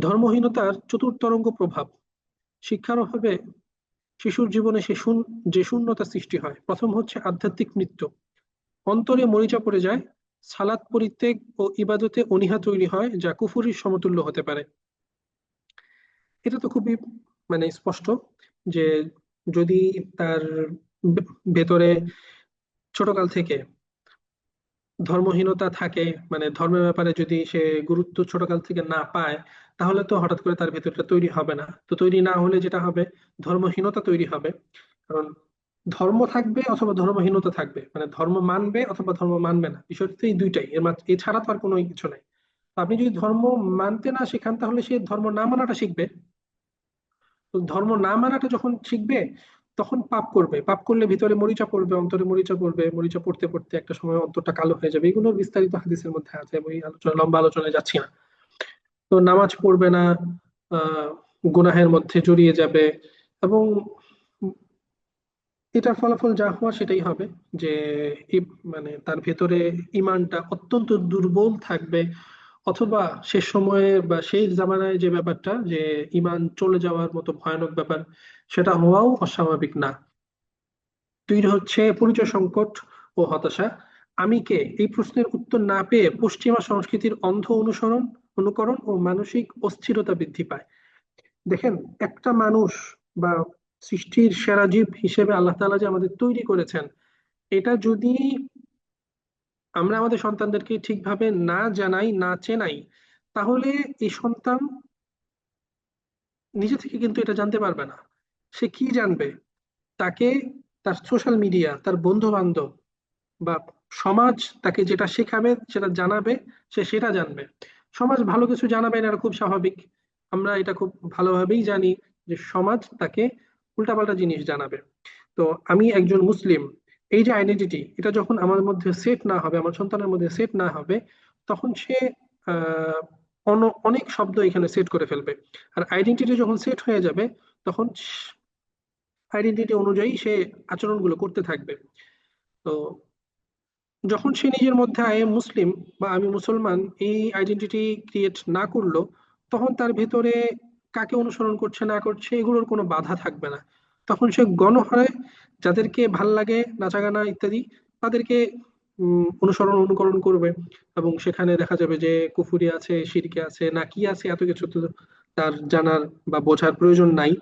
ধর্মহীনতার চতুর্তরঙ্গ প্রভাব। শিক্ষার অভাবে শিশুর জীবনে সে যে শূন্যতা সৃষ্টি হয়, প্রথম হচ্ছে আধ্যাত্মিক নৃত্য। অন্তরে মরিচা পড়ে যায়, সালাত পরিত্যাগ ও ইবাদতে অনীহা তৈরি হয়, যা কুফুরির সমতুল্য হতে পারে। এটা তো খুবই মানে স্পষ্ট যে যদি তার ভেতরে ছোটকাল থেকে ধর্মহীনতা থাকে মানে ধর্মের ব্যাপারে যদি সে গুরুত্ব ছোটকাল থেকে না পায়, তাহলে তো হঠাৎ করে তার ভেতরটা তৈরি হবে না। তো তৈরি না হলে যেটা হবে? ধর্মহীনতা তৈরি হবে। কারণ ধর্ম থাকবে অথবা ধর্মহীনতা থাকবে। মানে ধর্ম মানবে অথবা ধর্ম মানবে না। বিষয়টা এই দুইটাই। এর এছাড়া তো আর কোনো কিছু নাই। আপনি যদি ধর্ম মানতে না শেখান, তাহলে সে ধর্ম না মানাটা শিখবে। ধর্ম না মানাটা যখন শিখবে তখন পাপ করবে। পাপ করলে ভিতরে মরিচা পড়বে, অন্তরে মরিচা পড়বে, মরিচা পড়তে পড়তে একটা সময় অন্তরটা কালো হয়ে যাবে। এগুলোর বিস্তারিত হাদিসের মধ্যে আছে এই আলোচনা, লম্বা আলোচনায় যাচ্ছি না। তো নামাজ পড়বে না গুনাহের মধ্যে জড়িয়ে যাবে এবং এটার ফলাফল যা হওয়া সেটাই হবে যে মানে তার ভেতরে ইমানটা অত্যন্ত দুর্বল থাকবে। অথবা শেষ সময়ে বা সেই জামানায় যে ব্যাপারটা, যে ইমান চলে যাওয়ার মতো ভয়ানক ব্যাপার, সেটা হওয়াও অস্বাভাবিক না। তৈরি হচ্ছে পরিচয় সংকট ও হতাশা। আমি কে? এই প্রশ্নের উত্তর না পেয়ে পশ্চিমা সংস্কৃতির অন্ধ অনুসরণ, অনুকরণ ও মানসিক অস্থিরতা বৃদ্ধি পায়। দেখেন, একটা মানুষ বা সৃষ্টির সেরা জীব হিসেবে আল্লাহ তালা যে আমাদের তৈরি করেছেন, এটা যদি আমরা আমাদের সন্তানদেরকে ঠিকভাবে না জানাই, না চেনাই, তাহলে এই সন্তান নিজে থেকে কিন্তু এটা জানতে পারবে না। সে কি জানবে? তাকে তার সোশ্যাল মিডিয়া তার বন্ধু বান্ধব বা সমাজ তাকে যেটা শেখাবে, সেটা জানাবে, সে সেটা জানবে। সমাজ ভালো কিছু জানাবে না খুব স্বাভাবিক। আমরা এটা খুব ভালোভাবেই জানি যে সমাজ তাকে উল্টাপাল্টা জিনিস জানাবে। তো আমি একজন মুসলিম এই যে আইডেন্টিটি এটা যখন আমার মধ্যে সেট না হবে, আমার সন্তানের মধ্যে সেট না হবে, তখন সে অনেক শব্দ এখানে সেট করে ফেলবে। আর আইডেন্টিটি যখন সেট হয়ে যাবে, তখন আইডেন্টিটি অনুযায়ী সে আচরণগুলো করতে থাকবে। তো যখন সে নিজের মধ্যে, আই এম মুসলিম বা আমি মুসলমান এই আইডেন্টিটি ক্রিয়েট না করল, তখন তার ভেতরে কাকে অনুসরণ করছে, না করছে, এগুলোর কোনো বাধা থাকবে না। তখন সে গণহারে যাদেরকে ভালো লাগে নাচা গানা ইত্যাদি, তাদেরকে অনুসরণ, অনুকরণ করবে। এবং সেখানে দেখা যাবে যে কুফুরি আছে সিরকে আছে, না কি আছে, এত কিছু তো তার জানার বা বোঝার প্রয়োজন নাই।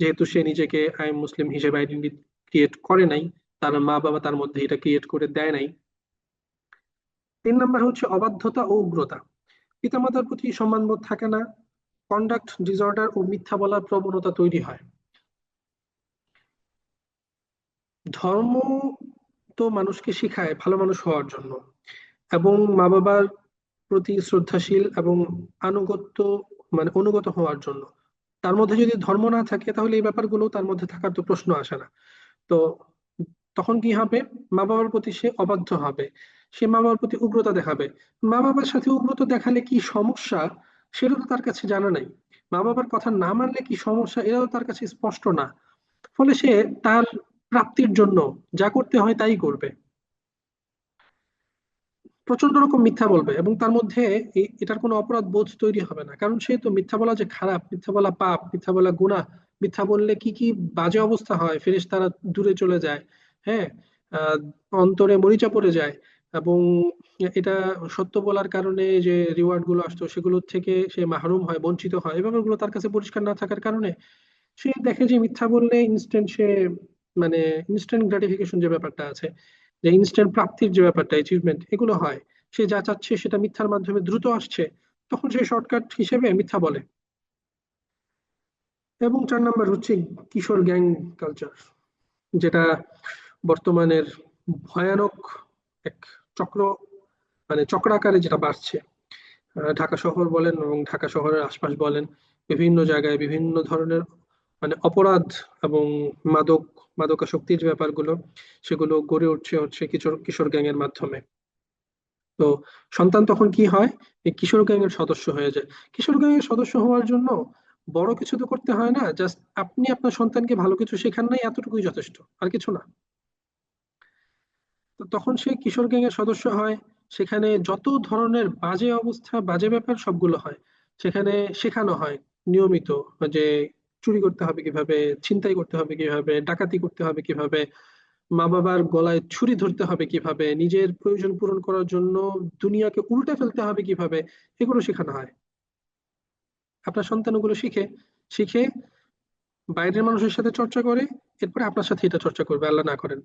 যেহেতু সে নিজেকে আই মুসলিম হিসেবে আইডেন্টি ক্রিয়েট করে নাই, তার মা বাবা তার মধ্যে এটা ক্রিয়েট করে দেয় নাই। তিন নাম্বার হচ্ছে অবাধ্যতা ও উগ্রতা। পিতামাতার প্রতি সম্মানবোধ থাকে না, কন্ডাক্ট ডিসঅর্ডার ও মিথ্যা বলার প্রবণতা তৈরি হয়। ধর্ম তো মানুষকে শিখায় ভালো মানুষ হওয়ার জন্য। এবং মা বাবার প্রতি শ্রদ্ধাশীল এবং আনুগত্য মানে অনুগত হওয়ার জন্য। তার মধ্যে যদি ধর্ম না থাকে, তাহলে এই ব্যাপারগুলো তার মধ্যে থাকার তো প্রশ্ন আসে না। তো তখন কি হবে? মা বাবার প্রতি সে অবাধ্য হবে। সে মা বাবার প্রতি উগ্রতা দেখাবে। মা বাবার সাথে উগ্রতা দেখালে কি সমস্যা? সেটা তো তার কাছে জানা নাই। মা বাবার কথা না মানলে কি সমস্যা? এটাও তার কাছে স্পষ্ট না। ফলে সে তার প্রাপ্তির জন্য যা করতে হয় তাই করবে। প্রচণ্ড রকম মিথ্যা বলবে এবং তার মধ্যে এটার কোনো অপরাধ বোধ তৈরি হবে না। কারণ সে তো মিথ্যা বলা যে খারাপ, মিথ্যা বলা পাপ, মিথ্যা বলা গুণা মিথ্যা বললে কি কি বাজে অবস্থা হয়? ফেরেস তারা দূরে চলে যায় হ্যাঁ? অন্তরে মরিচা পড়ে যায় এবং এটা সত্য বলার কারণে যে রিওয়ার্ডগুলো আসতো সেগুলোর থেকে সে মাহরুম হয়, বঞ্চিত হয়। এই ব্যাপারগুলো তার কাছে পরিষ্কার না থাকার কারণে সে দেখে যে মিথ্যা বললে ইনস্ট্যান্ট সে মানে ইনস্ট্যান্ট গ্রাটিফিকেশন যে ব্যাপারটা আছে, যে ইনস্ট্যান্ট প্রাপ্তির যে ব্যাপারটা অ্যাচিভমেন্ট এগুলো হয়। সে যা চাচ্ছে সেটা মিথ্যার মাধ্যমে দ্রুত আসছে, তখন সে শর্টকাট হিসেবে মিথ্যা বলে। এবং চার নাম্বার হচ্ছে কিশোর গ্যাং কালচার যেটা বর্তমানের ভয়ানক এক চক্র মানে চক্রাকারে যেটা বাড়ছে। ঢাকা শহর বলেন এবং ঢাকা শহরের আশপাশ বলেন, বিভিন্ন জায়গায় বিভিন্ন ধরনের মানে অপরাধ এবং মাদক, মাদকাসক্তির যে ব্যাপারগুলো, সেগুলো গড়ে উঠছে হচ্ছে কিশোর কিশোর গ্যাং এর মাধ্যমে। তো সন্তান তখন কি হয়? কিশোর গ্যাং এর সদস্য হয়ে যায়। কিশোর গ্যাং এর সদস্য হওয়ার জন্য বড় কিছু তো করতে হয় না জাস্ট আপনি আপনার সন্তানকে ভালো কিছু শেখান নাই, এতটুকুই যথেষ্ট, আর কিছু না। তো তখন সে কিশোর গ্যাং এর সদস্য হয়, সেখানে যত ধরনের বাজে অবস্থা, বাজে ব্যাপার সবগুলো হয়, সেখানে শেখানো হয় নিয়মিত যে চুরি করতে হবে কীভাবে, ছিনতাই করতে হবে কীভাবে, ডাকাতি করতে হবে কীভাবে মা বাবার গলায় ছুরি ধরতে হবে কীভাবে, নিজের প্রয়োজন পূরণ করার জন্য দুনিয়াকে উল্টে ফেলতে হবে কীভাবে, এগুলো শেখানো হয়। আপনার সন্তান ওগুলো শিখে শিখে বাইরের মানুষের সাথে চর্চা করে, এরপরে আপনার সাথে এটা চর্চা করবে, আল্লাহ না করেন।